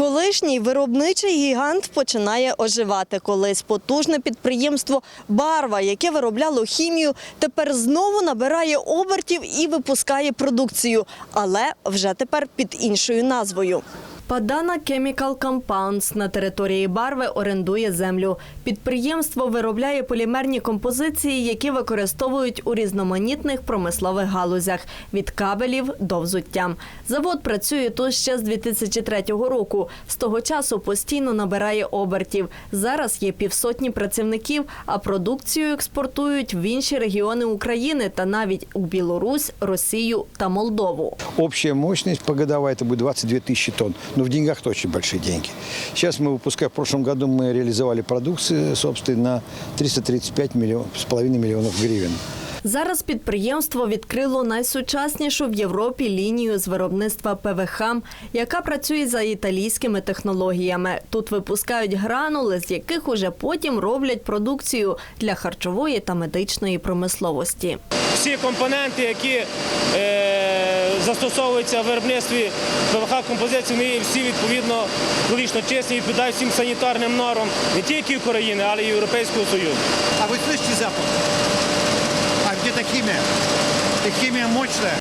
Колишній виробничий гігант починає оживати. Колись потужне підприємство Барва, яке виробляло хімію, тепер знову набирає обертів і випускає продукцію, але вже тепер під іншою назвою. Падана Chemical Compounds на території Барви орендує землю. Підприємство виробляє полімерні композиції, які використовують у різноманітних промислових галузях від кабелів до взуття. Завод працює тут ще з 2003 року. З того часу постійно набирає обертів. Зараз є півсотні працівників, а продукцію експортують в інші регіони України та навіть у Білорусь, Росію та Молдову. Общая мощность погодовая это будет 22 тысячи тонн Но в деньгах это очень большие деньги. Сейчас мы выпускаем, в прошлом году мы реализовали продукцию, собственно, на 335 миллион, с половиной миллионов гривен. Зараз підприємство відкрило найсучаснішу в Європі лінію з виробництва ПВХ, яка працює за італійськими технологіями. Тут випускають гранули, з яких уже потім роблять продукцію для харчової та медичної промисловості. всі компоненти, які е, застосовуються в виробництві ПВХ композицій, вони всі відповідно екологічно чесні, відповідають всім санітарним нормам не тільки України, але й Європейського Союзу. А вы слышите запах? А где-то химия. И химия.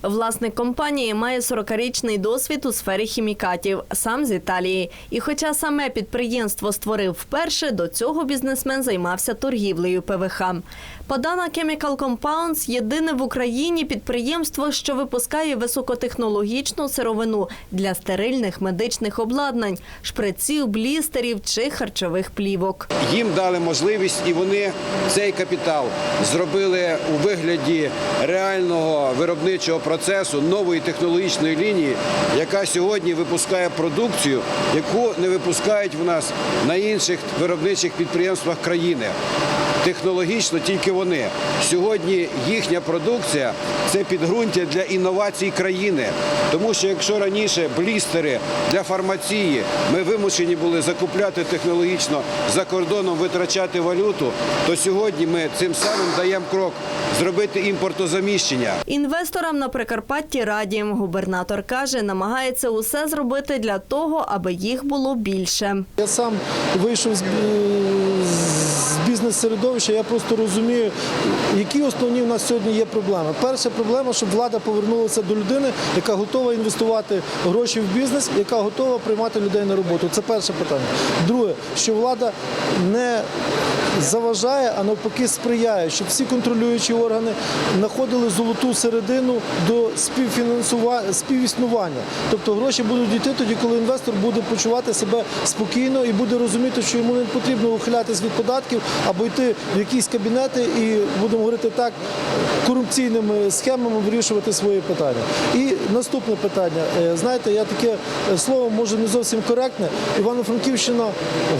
Власник компанії має 40-річний досвід у сфері хімікатів, сам з Італії. І хоча саме підприємство створив вперше, до цього бізнесмен займався торгівлею ПВХ. Падана Chemical Compounds – єдине в Україні підприємство, що випускає високотехнологічну сировину для стерильних медичних обладнань, шприців, блістерів чи харчових плівок. їм дали можливість, і вони цей капітал зробили у вигляді реального виробничого процесу нової технологічної лінії, яка сьогодні випускає продукцію, яку не випускають в нас на інших виробничих підприємствах країни. Технологічно тільки вони. Сьогодні їхня продукція це підґрунтя для інновацій країни. Тому що якщо раніше блістери для фармації ми вимушені були закупляти технологічно за кордоном, витрачати валюту, то сьогодні ми цим самим даємо крок зробити імпортозаміщення. Інвесторам на Прикарпатті раді. Губернатор каже, намагається усе зробити для того, аби їх було більше. Я сам вийшов з, бі- бізнес-середовища, я просто розумію, які основні в нас сьогодні є проблеми. Перша проблема, щоб влада повернулася до людини, яка готова інвестувати гроші в бізнес, яка готова приймати людей на роботу. Це перше питання. Друге, що влада не заважає, а навпаки сприяє, щоб всі контролюючі органи знаходили золоту середину до співіснування. Тобто гроші будуть йти тоді, коли інвестор буде почувати себе спокійно і буде розуміти, що йому не потрібно ухилятись від податків йти в якісь кабінети і будемо говорити так, корупційними схемами вирішувати свої питання. І наступне питання. Е, Знаєте, я таке е, слово може не зовсім коректне. Івано-Франківщина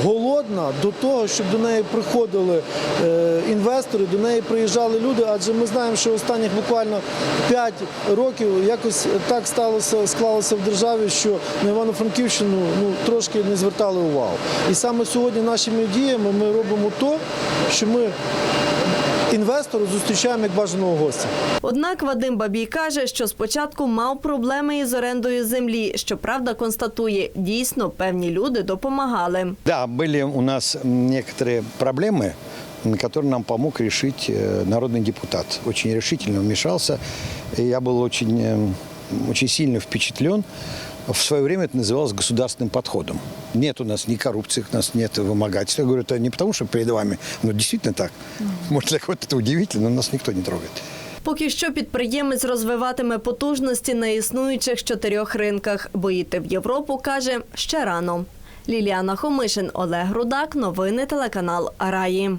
голодна до того, щоб до неї приходили е, інвестори, до неї приїжджали люди, адже ми знаємо, що останніх буквально 5 років якось так сталося, склалося в державі, що на Івано-Франківщину ну, трошки не звертали увагу. І саме сьогодні нашими діями ми робимо то, що ми інвестору зустрічаємо як бажаного гостя. Однак Вадим Бабій каже, що спочатку мав проблеми із орендою землі. Щоправда, констатує, дійсно певні люди допомагали. Да, были у нас некоторые проблемы, которые нам помог решить э, народный депутат. Очень решительно вмешался. И я был очень, э, очень сильно впечатлен. В свое время это называлось государственным подходом. Нет у нас ни коррупции, у нас нет вымогательства. Я говорю, это не потому, что перед вами, но действительно так. Может, для кого-то это удивительно, но нас никто не трогает. Поки що підприємець розвиватиме потужності на існуючих чотирьох ринках, бо йти в Європу каже ще рано. Ліліана Хомишин, Олег Рудак, новини телеканал Араї.